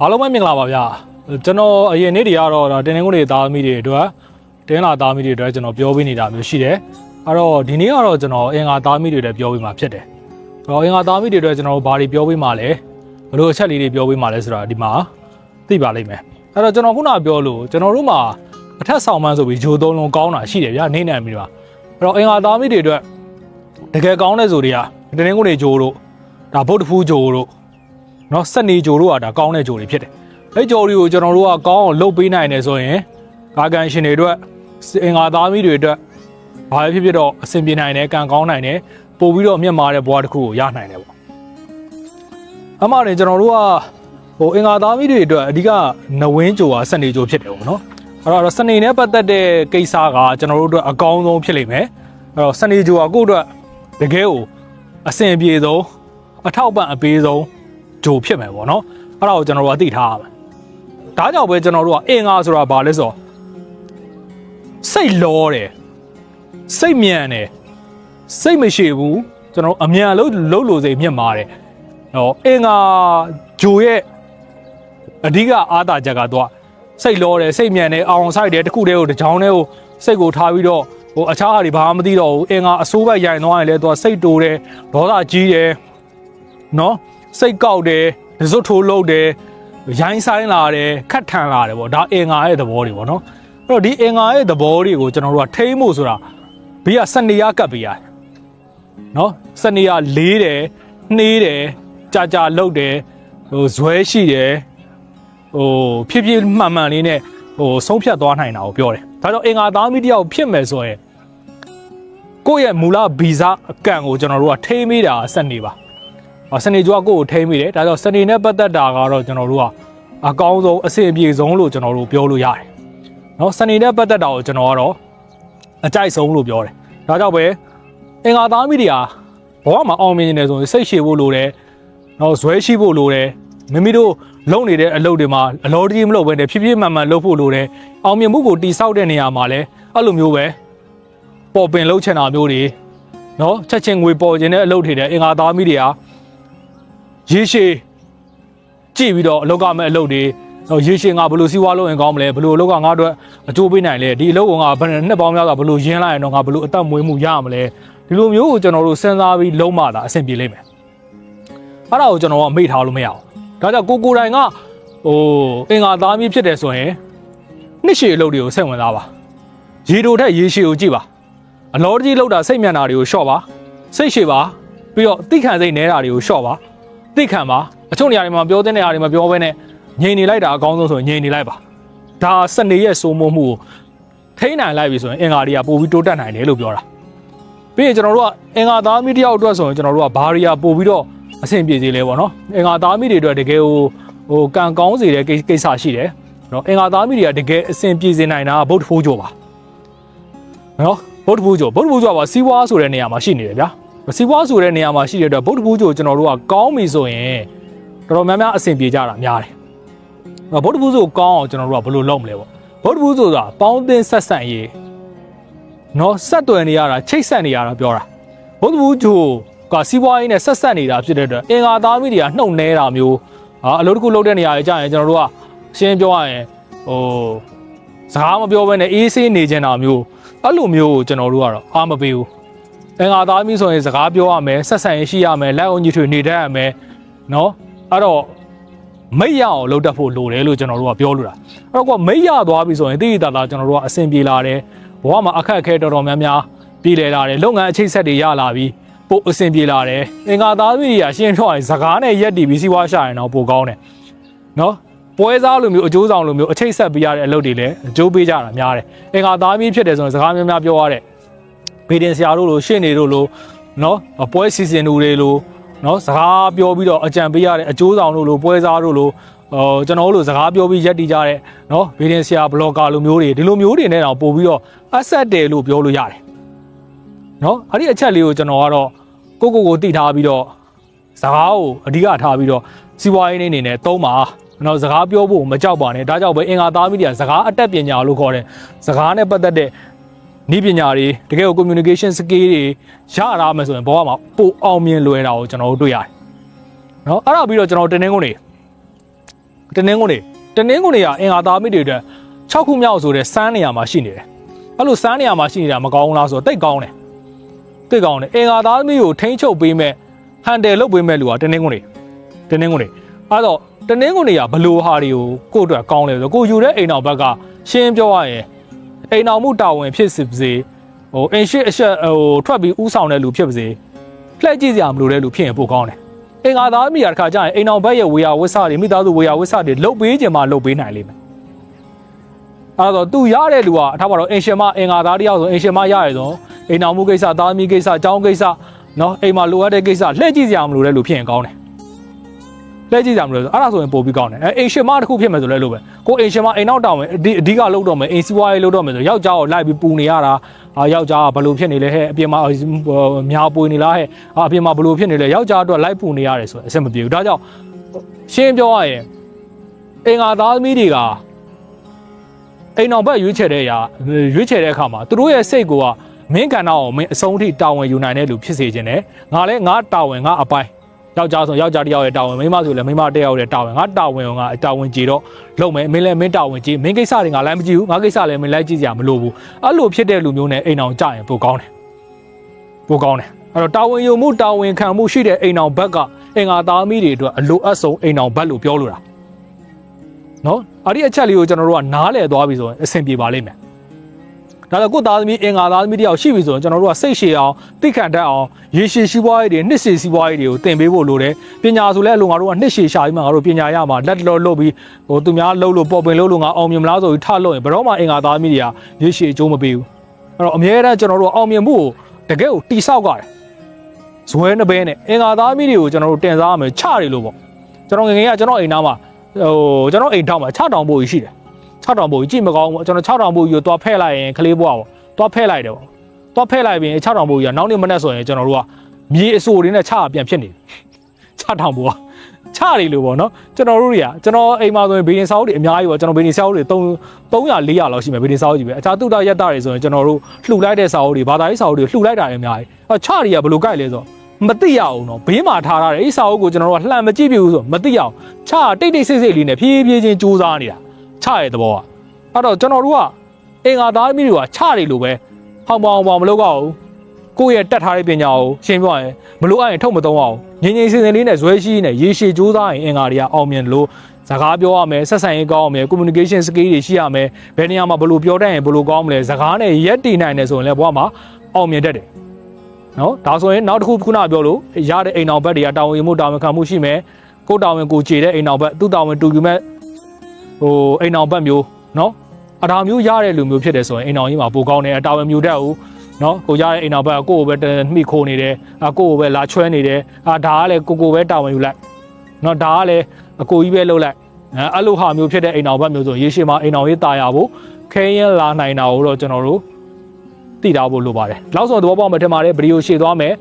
အားလုံးပဲမင်္ဂလာပါဗျာကျွန်တော်အရင်နေ့တွေကတော့ဒါတင်းနှင်းကုန်တွေသားသမီးတွေအတွက်တင်းလာသားသမီးတွေအတွက်ကျွန်တော်ပြောပေးနေတာမျိုးရှိတယ်အဲ့တော့ဒီနေ့ကတော့ကျွန်တော်အင်္ဂါသားသမီးတွေအတွက်ပြောပေးမှာဖြစ်တယ်အဲ့တော့အင်္ဂါသားသမီးတွေအတွက်ကျွန်တော်ဘာတွေပြောပေးမှာလဲဘယ်လိုအချက်လေးတွေပြောပေးမှာလဲဆိုတာဒီမှာသိပါလိမ့်မယ်အဲ့တော့ကျွန်တော်ခုနပြောလို့ကျွန်တော်တို့မှာအထက်ဆောင်မှန်းဆိုပြီးဂျိုသုံးလုံးကောင်းတာရှိတယ်ဗျာနေနေပြီမှာအဲ့တော့အင်္ဂါသားသမီးတွေအတွက်တကယ်ကောင်းတဲ့ဆိုတွေကတင်းနှင်းကုန်တွေဂျိုတို့ဒါဗုဒ္ဓဖူးဂျိုတို့ နော်စက်နေဂျိုတို့ကဒါကောင်းတဲ့ဂျိုတွေဖြစ်တယ်အဲ့ဂျိုတွေကိုကျွန်တော်တို့ကကောင်းအောင်လုပ်ပေးနိုင်တယ်ဆိုရင်ကာကန်ရှင်တွေအတွက်အင်္ဂါသားမီးတွေအတွက်ဘာပဲဖြစ်ဖြစ်တော့အဆင်ပြေနိုင်တယ်ကံကောင်းနိုင်တယ်ပို့ပြီးတော့မြင့်မာတဲ့ဘဝတစ်ခုကိုရနိုင်တယ်ပေါ့အမှန်တယ်ကျွန်တော်တို့ကဟိုအင်္ဂါသားမီးတွေအတွက်အဓိကနဝင်းဂျိုဟာစက်နေဂျိုဖြစ်တယ်ပေါ့နော်အဲ့တော့စနေနဲ့ပတ်သက်တဲ့ကိစ္စကကျွန်တော်တို့အတွက်အကောင်းဆုံးဖြစ်လိမ့်မယ်အဲ့တော့စနေဂျိုဟာကိုယ့်အတွက်တကယ်ကိုအဆင်ပြေဆုံးအထောက်ပံ့အပေးဆုံး ဂျိုဖြစ်မယ်ပေါ့နော်အဲ့ဒါကိုကျွန်တော်တို့ကသိထားရမယ်ဒါကြောင့်ပဲကျွန်တော်တို့ကအင်္ဂါဆိုတာဘာလဲဆိုတော့စိတ်လောတယ်စိတ်မြန်တယ်စိတ်မရှိဘူးကျွန်တော်အမြန်လို့လှုပ်လို့စိတ်မြင့်မာတယ်ဟောအင်္ဂါဂျိုရဲ့အဓိကအားသာချက်ကတော့စိတ်လောတယ်စိတ်မြန်တယ်အောင်ဆိုင်တယ်တခုတည်းကိုတစ်ချောင်းတည်းကိုစိတ်ကိုထားပြီးတော့ဟိုအခြားဟာတွေဘာမှမသိတော့ဘူးအင်္ဂါအစိုးဘက်ရိုင်သွားရင်လည်းသူကစိတ်တိုးတယ်ဒေါသကြီးတယ်နော် စိတ်ကောက်တယ်ဒဇွတ်ထိုးလုတ်တယ်ရိုင်းဆိုင်လာတယ်ခတ်ထန်လာတယ်ပေါ့ဒါအင်္ဂါရဲ့သဘောတွေပေါ့နော်အဲ့တော့ဒီအင်္ဂါရဲ့သဘောတွေကိုကျွန်တော်တို့ကထိမ့်ဖို့ဆိုတာဘေးကစနေရကပ်ပေးရတယ်နော်စနေရလေးတယ်နှေးတယ်ကြာကြာလုတ်တယ်ဟိုဇွဲရှိတယ်ဟိုဖြည်းဖြည်းမှန်မှန်လေးနဲ့ဟိုဆုံးဖြတ်သွားနိုင်တာကိုပြောတယ်ဒါကြောင့်အင်္ဂါသားမီတယောက်ဖြစ်မယ်ဆိုရင်ကိုယ့်ရဲ့မူလဗီဇအကန့်ကိုကျွန်တော်တို့ကထိမ့်မိတာစနေပါ။ စနေကြွားကိုကိုထိမ့်မိတယ်။ဒါကြောင့်စနေနဲ့ပတ်သက်တာကတော့ကျွန်တော်တို့ကအကောင်းဆုံးအဆင်ပြေဆုံးလို့ကျွန်တော်တို့ပြောလို့ရတယ်။နော်စနေနဲ့ပတ်သက်တာကိုကျွန်တော်ကတော့အကြိုက်ဆုံးလို့ပြောတယ်။ဒါကြောင့်ပဲအင်္ဂါသားမိတွေဟာဘဝမှာအောင်မြင်နေတယ်ဆိုရင်စိတ်ရှည်ဖို့လိုတယ်။နော်ဇွဲရှိဖို့လိုတယ်။မိမိတို့လုံနေတဲ့အလုပ်တွေမှာအလောတကြီးမလုပ်ဘဲနဲ့ဖြည်းဖြည်းမှန်မှန်လုပ်ဖို့လိုတယ်။အောင်မြင်မှုကိုတိဆောက်တဲ့နေရာမှာလည်းအဲ့လိုမျိုးပဲပေါ်ပင်လှုပ်ချင်တာမျိုးတွေနော်ချက်ချင်းငွေပေါ်ခြင်းတဲ့အလုပ်တွေတဲ့အင်္ဂါသားမိတွေဟာ ရေရှည်ကြည့်ပြီးတော့အလောက်ကမဲ့အလုပ်တွေတော့ရေရှည်ငါဘယ်လိုစီးပွားလုပ်ရင်ကောင်းမလဲဘယ်လိုအလောက်ကငါအတွက်အကျိုးပေးနိုင်လဲဒီအလုပ်ကငါဘယ်နှစ်ပေါင်းများစွာဘယ်လိုရင်းလိုက်ရင်တော့ငါဘယ်လိုအသက်မွေးမှုရမလဲဒီလိုမျိုးကိုကျွန်တော်တို့စဉ်းစားပြီးလုံးမတာအဆင်ပြေလိမ့်မယ်အဲ့ဒါကိုကျွန်တော်ကမေ့ထားလို့မရဘူးဒါကြောင့်ကိုကိုတိုင်ကဟိုအင်္ဂါသားမျိုးဖြစ်တယ်ဆိုရင်နှစ်ရှည်အလုပ်တွေကိုစိတ်ဝင်စားပါရေတိုထက်ရေရှည်ကိုကြည့်ပါအလောတကြီးလောက်တာစိတ်မြန်တာတွေကိုရှော့ပါစိတ်ရှည်ပါပြီးတော့တိခံစိတ်နေတာတွေကိုရှော့ပါ သိခံပါအချို့နေရာတွေမှာပြောတဲ့နေရာတွေမှာပြောဘဲနဲ့ငြိမ်နေလိုက်တာအကောင်းဆုံးဆိုရင်ငြိမ်နေလိုက်ပါဒါစနေရဲ့စိုးမိုးမှုကိုထိန်းနိုင်လိုက်ပြီဆိုရင်အင်္ဂါတွေကပို့ပြီးတိုးတက်နိုင်တယ်လို့ပြောတာပြီးရင်ကျွန်တော်တို့ကအင်္ဂါသားမီတယောက်အတွက်ဆိုရင်ကျွန်တော်တို့ကဘာရီယာပို့ပြီးတော့အဆင်ပြေစေလဲပေါ့နော်အင်္ဂါသားမီတွေအတွက်တကယ်ဟိုဟိုကံကောင်းစေတဲ့ကိကိစ္စရှိတယ်နော်အင်္ဂါသားမီတွေကတကယ်အဆင်ပြေစေနိုင်တာဗုဒ္ဓဖိုးကြောပါနော်ဗုဒ္ဓဖိုးကြောဗုဒ္ဓဖိုးကြောကစီးပွားဆိုတဲ့နေရာမှာရှိနေတယ်ဗျာ စီးပွားဆိုတဲ့နေရာမှာရှိတဲ့အတွက်ဗုဒ္ဓဘူးကျိုကျွန်တော်တို့ကကောင်းပြီဆိုရင်တော်တော်များများအဆင်ပြေကြတာများတယ်။အဲ့ဗုဒ္ဓဘူးဆိုကောင်းအောင်ကျွန်တော်တို့ကဘယ်လိုလုပ်မလဲပေါ့။ဗုဒ္ဓဘူးဆိုတာပေါင်းသင်းဆက်ဆံရေးနော်ဆက်သွယ်နေရတာချိတ်ဆက်နေရတာပြောတာ။ဗုဒ္ဓဘူးကျိုကစီးပွားရေးနဲ့ဆက်ဆက်နေတာဖြစ်တဲ့အတွက်အင်္ဂါသားမိတွေကနှုတ်နေတာမျိုးဟာအလုပ်တစ်ခုလုပ်တဲ့နေရာကြီးကြာရင်ကျွန်တော်တို့ကရှင်းပြောရရင်ဟိုစကားမပြောဘဲနဲ့အေးဆေးနေကြတာမျိုးအဲ့လိုမျိုးကိုကျွန်တော်တို့ကတော့အားမပေးဘူး။ အင်္ဂါသားမိဆိုရင်စကားပြောရမယ်ဆက်ဆံရေးရှိရမယ်လက်အောင်ကြီးထွေနေတတ်ရမယ်နော်အဲ့တော့မိတ်ရအောင်လုပ်တတ်ဖို့လိုတယ်လို့ကျွန်တော်တို့ကပြောလို့တာအဲ့တော့ကမိတ်ရသွားပြီဆိုရင်တိတိတသားကျွန်တော်တို့ကအဆင်ပြေလာတယ်ဘဝမှာအခက်အခဲတော်တော်များများပြည်လည်လာတယ်လုပ်ငန်းအချိတ်ဆက်တွေရလာပြီးပို့အဆင်ပြေလာတယ်အင်္ဂါသားမိတွေကရှင်းပြောရင်စကားနဲ့ရက်တီပြီးစီးပွားရှာရင်တော့ပိုကောင်းတယ်နော်ပွဲစားလိုမျိုးအကျိုးဆောင်လိုမျိုးအချိတ်ဆက်ပေးရတဲ့အလုပ်တွေလည်းအကျိုးပေးကြတာများတယ်အင်္ဂါသားမိဖြစ်တယ်ဆိုရင်စကားများများပြောရတဲ့ ဗေဒင်ဆရာတို့လိုရှင့်နေတို့လိုနော်ပွဲစီစဉ်တို့တွေလိုနော်စကားပြောပြီးတော့အကြံပေးရတဲ့အကျိုးဆောင်တို့လိုပွဲစားတို့လိုဟိုကျွန်တော်တို့လိုစကားပြောပြီးရက်တီကြတဲ့နော်ဗေဒင်ဆရာဘလော့ကာလိုမျိုးတွေဒီလိုမျိုးတွေနဲ့တော့ပို့ပြီးတော့ asset တယ်လို့ပြောလို့ရတယ်နော်အဲ့ဒီအချက်လေးကိုကျွန်တော်ကတော့ကိုကိုကိုတိထားပြီးတော့စကားကိုအဓိကထားပြီးတော့စီးပွားရေးအနေနဲ့သုံးပါနော်စကားပြောဖို့မကြောက်ပါနဲ့ဒါကြောင့်ပဲအင်္ဂါသားမိတွေကစကားအတက်ပညာလို့ခေါ်တယ်စကားနဲ့ပတ်သက်တဲ့ ဤပညာတွေတကယ်ကို communication skill တွေရရမယ်ဆိုရင်ဘောကမှာပိုအောင်မြင်လွယ်တာကိုကျွန်တော်တို့တွေ့ရတယ်။နော်အဲ့ဒါပြီးတော့ကျွန်တော်တင်းတင်းကုန်နေတနင်္ဂနွေတနင်္ဂနွေကအင်္ဂါသားမိတွေအတွက်6ခုမြောက်ဆိုတဲ့စမ်းနေရာမှာရှိနေတယ်အဲ့လိုစမ်းနေရာမှာရှိနေတာမကောင်းဘူးလားဆိုတော့တိတ်ကောင်းတယ်တိတ်ကောင်းတယ်အင်္ဂါသားမိကိုထိန်းချုပ်ပေးမဲ့ဟန်တယ်လုပ်ပေးမဲ့လူကတနင်္ဂနွေတနင်္ဂနွေအဲ့တော့တနင်္ဂနွေကဘလို့ဟာတွေကိုကိုယ့်အတွက်ကောင်းလဲဆိုတော့ကိုယူတဲ့အိမ်တော်ဘက်ကရှင်းပြောရရင် အိမ်တော်မှုတာဝန်ဖြစ်စစ်ပါစေဟိုအင်ရှိအဆက်ဟိုထွက်ပြီးဥဆောင်တဲ့လူဖြစ်ပါစေလှည့်ကြည့်စရာမလိုတဲ့လူဖြစ်ရင်ပိုကောင်းတယ်အင်္ဂါသားမိရတစ်ခါကျရင်အိမ်အောင်ဘက်ရဲ့ဝေယဝစ္စတွေမိသားစုဝေယဝစ္စတွေလုတ်ပေးခြင်းမှလုတ်ပေးနိုင်လိမ့်မယ်အဲ့တော့သူရတဲ့လူကအထားပါတော့အင်ရှင်မအင်္ဂါသားတယောက်ဆိုအင်ရှင်မရရဆိုအိမ်အောင်မှုကိစ္စသားသမီးကိစ္စအကြောင်းကိစ္စနော်အိမ်မှာလိုအပ်တဲ့ကိစ္စလှည့်ကြည့်စရာမလိုတဲ့လူဖြစ်ရင်ကောင်းတယ် လှည့်ကြည့်စရာမလိုဆိုအဲ့ဒါဆိုရင်ပိုပြီးကောင်းတယ်အဲအိမ်ရှင်မတစ်ခုဖြစ်မယ်ဆိုလဲလို့ပဲကိုအိမ်ရှင်မအိမ်နောက်တောင်မယ်အဓိအဓိကလုတ်တော့မယ်အိမ်စီးပွားရေးလုတ်တော့မယ်ဆိုယောက်ျားကိုလိုက်ပြီးပူနေရတာအာယောက်ျားကဘလို့ဖြစ်နေလဲဟဲ့အပြင်မှာမြားပွေနေလားဟဲ့အာအပြင်မှာဘလို့ဖြစ်နေလဲယောက်ျားအတွက်လိုက်ပူနေရတယ်ဆိုရင်အဆင်မပြေဘူးဒါကြောင့်ရှင်းပြောရရင်အင်္ဂါသားသမီးတွေကအိမ်အောင်ဘက်ရွေးချယ်တဲ့အရာရွေးချယ်တဲ့အခါမှာသူတို့ရဲ့စိတ်ကမင်းကန်တော့မင်းအဆုံးထိတာဝန်ယူနိုင်တဲ့လူဖြစ်စေခြင်းနဲ့ငါလည်းငါတာဝန်ငါအပိုင်း ယောက်ျားဆိုယောက်ျားတစ်ယောက်ရဲ့တာဝန်မိန်းမဆိုလည်းမိန်းမတစ်ယောက်ရဲ့တာဝန်ငါတာဝန်ကငါတာဝန်ကြည်တော့လုပ်မယ်မင်းလည်းမင်းတာဝန်ကြည်မင်းကိစ္စတွေငါလည်းမကြည့်ဘူးငါကိစ္စလည်းမင်းလိုက်ကြည့်စရာမလိုဘူးအဲ့လိုဖြစ်တဲ့လူမျိုးနဲ့အိမ်အောင်ကြရင်ပိုကောင်းတယ်ပိုကောင်းတယ်အဲ့တော့တာဝန်ယူမှုတာဝန်ခံမှုရှိတဲ့အိမ်အောင်ဘက်ကအင်္ဂါသားမိတွေအတွက်အလိုအပ်ဆုံးအိမ်အောင်ဘက်လို့ပြောလို့တာနော်အဲ့ဒီအချက်လေးကိုကျွန်တော်တို့ကနားလည်သွားပြီဆိုရင်အဆင်ပြေပါလိမ့်မယ် ဒါဆိုကိုယ်သားသမီးအင်္ဂါသားသမီးတယောက်ရှိပြီဆိုရင်ကျွန်တော်တို့ကစိတ်ရှည်အောင်သိခံတတ်အောင်ရေရှည်ရှိပွားရေးတွေနှစ်ရှည်ရှိပွားရေးတွေကိုသင်ပေးဖို့လိုတယ်ပညာဆိုလဲအလိုငါတို့ကနှစ်ရှည်ရှာပြီးမှငါတို့ပညာရမှာလက်လောလုပ်ပြီးဟိုသူများလှုပ်လို့ပေါ်ပင်လှုပ်လို့ငါအောင်မြင်မလားဆိုပြီးထလှုပ်ရင်ဘယ်တော့မှအင်္ဂါသားသမီးတွေကရေရှည်အကျိုးမပေးဘူးအဲ့တော့အများအားကျွန်တော်တို့အောင်မြင်မှုကိုတကယ်ကိုတိဆောက်ရတယ်ဇွဲနှပဲနဲ့အင်္ဂါသားသမီးတွေကိုကျွန်တော်တို့တင်စားရမယ်ချတယ်လို့ပေါ့ကျွန်တော်ငယ်ငယ်ကကျွန်တော်အိမ်သားမှာဟိုကျွန်တော်အိမ်ထောင်မှာ6တောင်ပို့ကြီးရှိတယ် 6တောင်ပို့ကြီးကြည့်မကောင်းဘူးကျွန်တော်6တောင်ပို့ကြီးကိုတွားဖဲ့လိုက်ရင်ကလေးဘွားပေါ့တွားဖဲ့လိုက်တယ်ပေါ့တွားဖဲ့လိုက်ပြီး6တောင်ပို့ကြီးကနောက်နေ့မနေ့ဆိုရင်ကျွန်တော်တို့ကမြေအစိုးရင်းနဲ့ချပြန်ဖြစ်နေတယ်6တောင်ပို့ကချတယ်လို့ပေါ့နော်ကျွန်တော်တို့တွေကကျွန်တော်အိမ်မှာဆိုရင်ဘေးရင်စာအုပ်တွေအများကြီးပေါ့ကျွန်တော်ဘေးရင်စာအုပ်တွေ3 300 400လောက်ရှိမယ်ဘေးရင်စာအုပ်ကြီးပဲအခြားတုတ္တရက်တာတွေဆိုရင်ကျွန်တော်တို့လှူလိုက်တဲ့စာအုပ်တွေဘာသာရေးစာအုပ်တွေလှူလိုက်တာတွေအများကြီးအဲချတွေကဘယ်လိုကြိုက်လဲဆိုတော့မသိရအောင်တော့ဘေးမှာထားထားတယ်အဲ့စာအုပ်ကိုကျွန်တော်တို့ကလှမ်းမကြည့်ပြဘူးဆိုမသိအောင်ချတိတ်တိတ်ဆိတ်ဆိတ်လေးနဲ့ဖြည်းဖြည်းချင်းစူးစမ်းနေတာ ချရဲ့သဘောကအဲ့တော့ကျွန်တော်တို့ကအင်္ဂါသားသမီးတွေကချတွေလိုပဲဟောင်ပေါင်ပေါင်မလုပ်တော့ဘူးကိုယ့်ရဲ့တက်ထားတဲ့ပညာကိုရှင်းပြရင်မလို့အရင်ထုတ်မသုံးအောင်ငင်းငင်းစင်စင်လေးနဲ့ဇွဲရှိနဲ့ရေရှည်စူးစမ်းရင်အင်္ဂါတွေကအောင်မြင်လို့စကားပြောရမယ်ဆက်ဆံရေးကောင်းအောင်မယ် communication skill တွေရှိရမယ်ဘယ်နေရာမှာဘယ်လိုပြောတတ်ရင်ဘယ်လိုကောင်းမလဲစကားနဲ့ရက်တည်နိုင်တယ်ဆိုရင်လည်းဘဝမှာအောင်မြင်တတ်တယ်နော်ဒါဆိုရင်နောက်တစ်ခုခုနပြောလို့ရတဲ့အိမ်အောင်ဘက်တွေကတာဝန်ယူမှုတာဝန်ခံမှုရှိမယ်ကိုယ်တာဝန်ကိုခြေတဲ့အိမ်အောင်ဘက်သူ့တာဝန်တူယူမဲ့ ဟိုအိမ်အောင်ပတ်မျိုးနော်အတာမျိုးရတဲ့လူမျိုးဖြစ်တယ်ဆိုရင်အိမ်အောင်ကြီးမှာပိုကောင်းတယ်အတာဝင်မျိုးတက်ဦးနော်ကိုရတဲ့အိမ်အောင်ဘက်ကကိုကိုပဲမိခိုးနေတယ်အကိုကိုပဲလာချွဲနေတယ်အာဒါကလည်းကိုကိုပဲတာဝန်ယူလိုက်နော်ဒါကလည်းအကိုကြီးပဲလှုပ်လိုက်အဲ့လိုဟာမျိုးဖြစ်တဲ့အိမ်အောင်ဘက်မျိုးဆိုရေရှည်မှာအိမ်အောင်ရေးတာယာဖို့ခဲရင်လာနိုင်တာကိုတော့ကျွန်တော်တို့သိထားဖို့လိုပါတယ်။နောက်ဆုံးသဘောပေါက်မှထင်ပါတယ်ဗီဒီယိုရှေ့သွားမယ်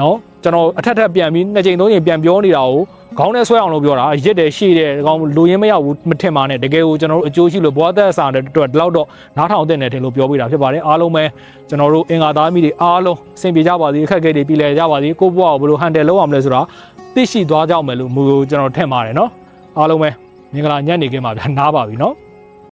နော်ကျွန်တော်အထက်ထပ်ပြန်ပြီးနှစ်ချိန်သုံးချိန်ပြန်ပြောနေတာကို ခေါင်းနဲ့ဆွဲအောင်လို့ပြောတာရစ်တယ်ရှေ့တယ်ဒီကောင်လူရင်းမရဘူးမထင်ပါနဲ့တကယ်ကိုကျွန်တော်တို့အကျိုးရှိလို့ဘွားသက်အစာတဲ့အတွက်ဒီလောက်တော့နားထောင်တဲ့နယ်ထင်လို့ပြောပြတာဖြစ်ပါတယ်အားလုံးပဲကျွန်တော်တို့အင်္ဂါသားမိတွေအားလုံးအဆင်ပြေကြပါစေအခက်အခဲတွေပြည်လည်ကြပါစေကိုယ့်ဘဝကိုဘယ်လိုဟန်တယ်လုပ်အောင်လဲဆိုတာသိရှိသွားကြမယ်လို့မူကျွန်တော်ထင်ပါတယ်နော်အားလုံးပဲမင်္ဂလာညနေခင်းပါဗျာနားပါပြီနော်